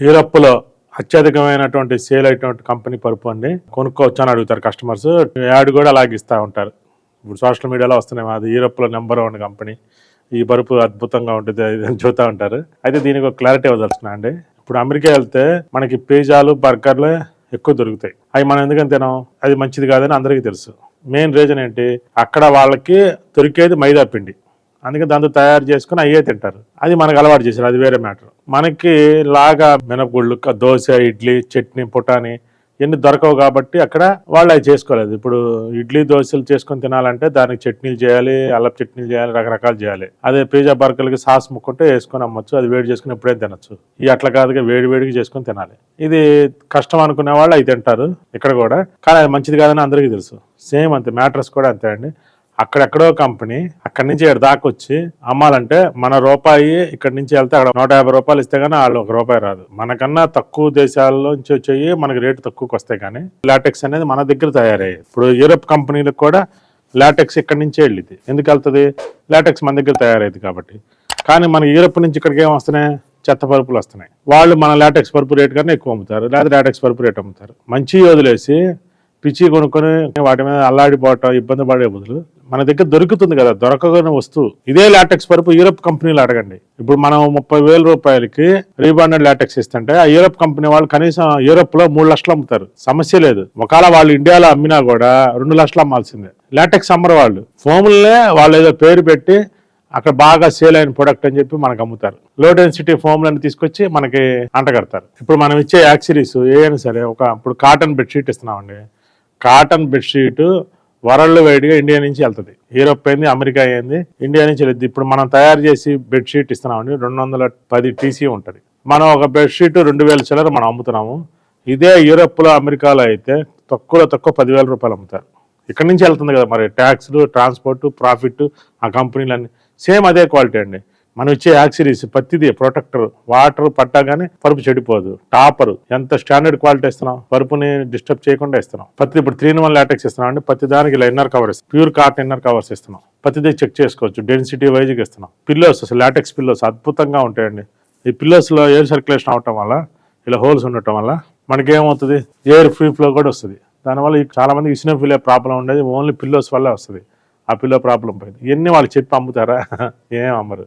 హీరప్పులో అత్యధికమైనటువంటి సేల్ అయినటువంటి కంపెనీ పరుపు అండి. కొనుక్కోవచ్చు అని అడుగుతారు కస్టమర్స్. యాడ్ కూడా అలాగే ఇస్తూ ఉంటారు. ఇప్పుడు సోషల్ మీడియాలో వస్తున్నాయి. అది యూరప్లో నెంబర్ వన్ కంపెనీ. ఈ పరుపు అద్భుతంగా ఉంటుంది. అని చూస్తూ ఉంటారు. అయితే దీనికి ఒక క్లారిటీ ఇవ్వదలుచుకున్నా అండి. ఇప్పుడు అమెరికా వెళ్తే మనకి పిజ్జాలు బర్గర్లు ఎక్కువ దొరుకుతాయి. అవి మనం ఎందుకని తినాం అది మంచిది కాదని అందరికీ తెలుసు. మెయిన్ రీజన్ ఏంటి? అక్కడ వాళ్ళకి దొరికేది మైదా పిండి. అందుకే దాంతో తయారు చేసుకుని అయ్యే తింటారు. అది మనకు అలవాటు చేశారు. అది వేరే మ్యాటర్. మనకి లాగా మినపగుళ్ళు దోశ ఇడ్లీ చట్నీ పుటాని ఇవన్నీ దొరకవు కాబట్టి అక్కడ వాళ్ళు అవి చేసుకోలేదు. ఇప్పుడు ఇడ్లీ దోశలు చేసుకొని తినాలంటే దానికి చట్నీలు చేయాలి అల్లప చట్నీలు చేయాలి రకరకాలు చేయాలి. అదే పిజ్జా బర్గర్లకి సాస్ ముక్కుంటే వేసుకొని అమ్మచ్చు అది వేడి చేసుకుని ఎప్పుడైనా తినచ్చు. ఈ అట్లా కాదుగా వేడి వేడికి చేసుకొని తినాలి. ఇది కష్టం అనుకునే వాళ్ళు అవి తింటారు ఇక్కడ కూడా. కానీ అది మంచిది కాదని అందరికీ తెలుసు. సేమ్ అంతే మ్యాటర్స్ కూడా అంతే అండి. అక్కడెక్కడో కంపెనీ అక్కడి నుంచి ఇక్కడ దాకా వచ్చి అమ్మాలంటే మన రూపాయి ఇక్కడి నుంచి వెళ్తే అక్కడ నూట యాభై రూపాయలు ఇస్తే కానీ వాళ్ళు ఒక రూపాయి రాదు. మనకన్నా తక్కువ దేశాల్లో నుంచి వచ్చేవి మనకి రేటు తక్కువకి వస్తాయి కానీ లాటెక్స్ అనేది మన దగ్గర తయారయ్యాయి ఇప్పుడు యూరప్ కంపెనీలకు కూడా లాటెక్స్ ఇక్కడి నుంచే వెళ్ళింది. ఎందుకు వెళ్తుంది? లాటెక్స్ మన దగ్గర తయారైంది కాబట్టి. కానీ మన యూరప్ నుంచి ఇక్కడికి ఏం వస్తున్నాయి? చెత్త పరుపులు వస్తున్నాయి. వాళ్ళు మన లాటెక్స్ పరుపు రేట్ కన్నా ఎక్కువ అమ్ముతారు. లేదా లాటెక్స్ పరుపు రేట్ అమ్ముతారు. మంచి వదిలేసి పిచ్చి కొనుక్కొని వాటి మీద అల్లాడిపోవటం ఇబ్బంది పడే బదులు మన దగ్గర దొరుకుతుంది కదా దొరకని వస్తువు. ఇదే లాటెక్స్ పరుపు యూరప్ కంపెనీలు అడగండి. ఇప్పుడు మనం ముప్పై వేల రూపాయలకి రీబాండెడ్ లాటెక్స్ ఇస్తుంటే ఆ యూరప్ కంపెనీ వాళ్ళు కనీసం యూరప్లో మూడు లక్షలు అమ్ముతారు. సమస్య లేదు. ఒకవేళ వాళ్ళు ఇండియాలో అమ్మినా కూడా రెండు లక్షలు అమ్మాల్సిందే. లాటెక్స్ అమ్మరు వాళ్ళు. ఫోములనే వాళ్ళు ఏదో పేరు పెట్టి అక్కడ బాగా సేల్ అయిన ప్రొడక్ట్ అని చెప్పి మనకు అమ్ముతారు. లో డెన్సిటీ ఫోమ్లను తీసుకొచ్చి మనకి అంటగడతారు. ఇప్పుడు మనం ఇచ్చే యాక్సిరీస్ ఏమైనా సరే ఒక ఇప్పుడు కాటన్ బెడ్షీట్ ఇస్తున్నామండి. కాటన్ బెడ్షీట్ వరల్డ్ వైడ్గా ఇండియా నుంచి వెళ్తుంది. యూరోప్ అయింది అమెరికా అయింది ఇండియా నుంచి వెళ్తుంది. ఇప్పుడు మనం తయారు చేసి బెడ్షీట్ ఇస్తున్నామండి రెండు వందల పది టీసీ ఉంటుంది. మనం ఒక బెడ్షీట్ రెండు వేల చిల్లర మనం అమ్ముతున్నాము. ఇదే యూరోప్లో అమెరికాలో అయితే తక్కువలో తక్కువ పదివేల రూపాయలు అమ్ముతారు. ఇక్కడి నుంచి వెళ్తుంది కదా మరి ట్యాక్స్లు ట్రాన్స్పోర్ట్ ప్రాఫిట్ ఆ కంపెనీలన్నీ. సేమ్ అదే క్వాలిటీ అండి. మనం ఇచ్చే యాక్సిరీస్ పత్తిది ప్రొటెక్టర్ వాటర్ పట్టగానే పరుపు చెడిపోదు. టాపర్ ఎంత స్టాండర్డ్ క్వాలిటీ ఇస్తున్నాం పరుపుని డిస్టర్బ్ చేయకుండా ఇస్తున్నాం పత్తి ఇప్పుడు త్రీ వన్ లాటెక్స్ ఇస్తున్నాం అండి. పత్తి దానికి ఇలా inner covers pure cotton inner covers ఇస్తున్నాం పత్తిది చెక్ చేసుకోవచ్చు. డెన్సిటీ వైజ్గా ఇస్తున్నాం పిల్లోస్ అసలు లాటెక్స్ పిల్లోస్ అద్భుతంగా ఉంటాయండి. ఈ పిల్లోస్లో ఎయిర్ సర్క్యులేషన్ అవటం వల్ల ఇలా హోల్స్ ఉండటం వల్ల మనకేమవుతుంది? ఎయిర్ ఫ్రీ ఫ్లో కూడా వస్తుంది. దానివల్ల ఈ చాలా మంది ఇసినోఫిలియా ప్రాబ్లం ఉండేది. ఓన్లీ పిల్లోస్ వల్లే వస్తుంది. ఆ పిల్లో ప్రాబ్లం పోయింది. ఇవన్నీ వాళ్ళు చెప్పి అమ్ముతారా? ఏం అమ్మరు.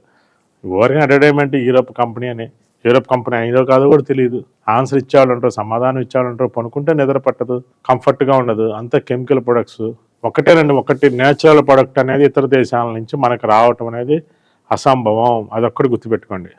ఊరికే ఎంటర్టైన్మెంట్ యూరోప్ కంపెనీ అని? యూరోప్ కంపెనీ అయినో కాదో కూడా తెలియదు ఆన్సర్ ఇచ్చేవాళ్ళంటారు సమాధానం ఇచ్చేవాళ్ళు ఉంటారు పనుకుంటే నిద్ర పట్టదు కంఫర్ట్గా ఉండదు. అంత కెమికల్ ప్రొడక్ట్స్ ఒకటేనండి ఒకటి నేచురల్ ప్రొడక్ట్ అనేది ఇతర దేశాల నుంచి మనకు రావటం అనేది అసంభవం. అదొక్కటి గుర్తుపెట్టుకోండి.